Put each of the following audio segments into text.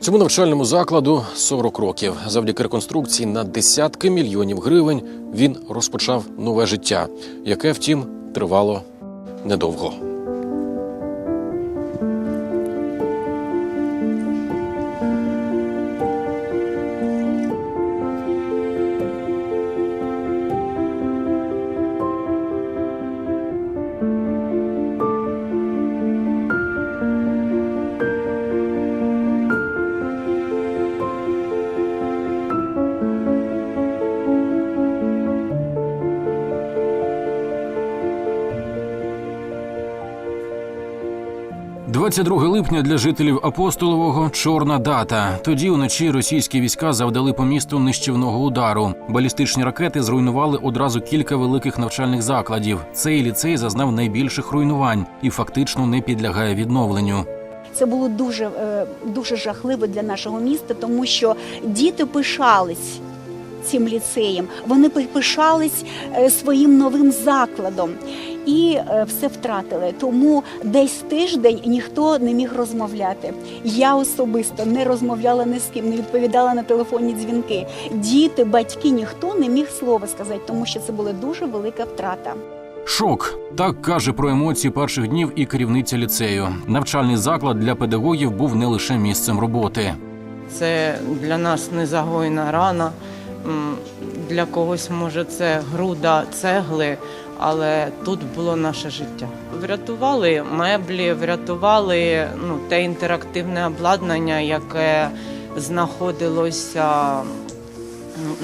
Цьому навчальному закладу 40 років. Завдяки реконструкції на десятки мільйонів гривень він розпочав нове життя, яке, втім, тривало недовго. – 22 липня для жителів Апостолового чорна дата. Тоді уночі російські війська завдали по місту нищівного удару. Балістичні ракети зруйнували одразу кілька великих навчальних закладів. Цей ліцей зазнав найбільших руйнувань і фактично не підлягає відновленню. Це було дуже, е, дуже жахливо для нашого міста, тому що діти пишались цим ліцеєм, вони пи- пишались е, своїм новим закладом. І е, все втратили. Тому десь тиждень ніхто не міг розмовляти. Я особисто не розмовляла ні з ким, не відповідала на телефонні дзвінки. Діти, батьки, ніхто не міг слова сказати, тому що це була дуже велика втрата. Шок так каже про емоції перших днів і керівниця ліцею. Навчальний заклад для педагогів був не лише місцем роботи. Це для нас незагойна рана. Для когось може це груда цегли, але тут було наше життя. Врятували меблі, врятували ну, те інтерактивне обладнання, яке знаходилося.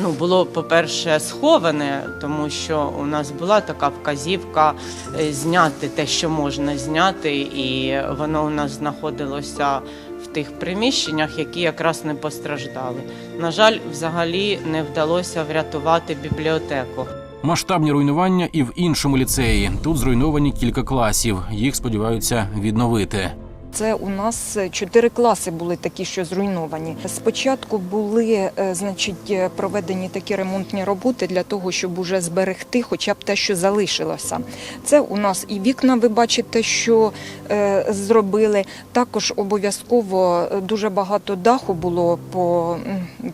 Ну, було, по-перше, сховане, тому що у нас була така вказівка е, зняти те, що можна зняти, і воно у нас знаходилося в тих приміщеннях, які якраз не постраждали. На жаль, взагалі не вдалося врятувати бібліотеку. Масштабні руйнування і в іншому ліцеї. Тут зруйновані кілька класів. Їх сподіваються відновити. Це у нас чотири класи були такі, що зруйновані. Спочатку були е, значить, е, проведені такі ремонтні роботи для того, щоб уже зберегти хоча б те, що залишилося. Це у нас і вікна, ви бачите, що е, зробили. Також обов'язково дуже багато даху було по,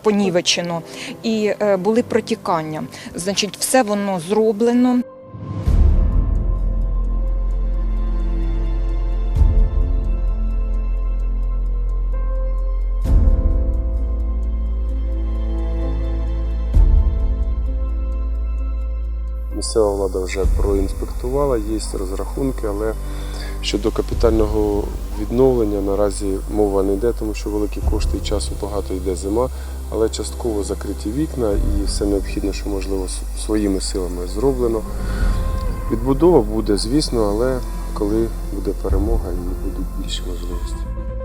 понівечено і були протікання. Значить, все воно зроблено. Місцева влада вже проінспектувала, є розрахунки, але щодо капітального відновлення наразі мова не йде, тому що великі кошти і часу багато йде зима, але частково закриті вікна і все необхідне, що можливо своїми силами зроблено. Відбудова буде, звісно, але коли буде перемога і будуть більші можливості.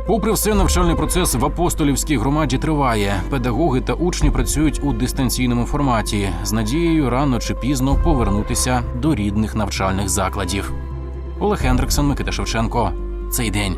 Попри все, навчальний процес в апостолівській громаді триває. Педагоги та учні працюють у дистанційному форматі з надією рано чи пізно повернутися до рідних навчальних закладів. Олег Хендриксон, Микита Шевченко. Цей день.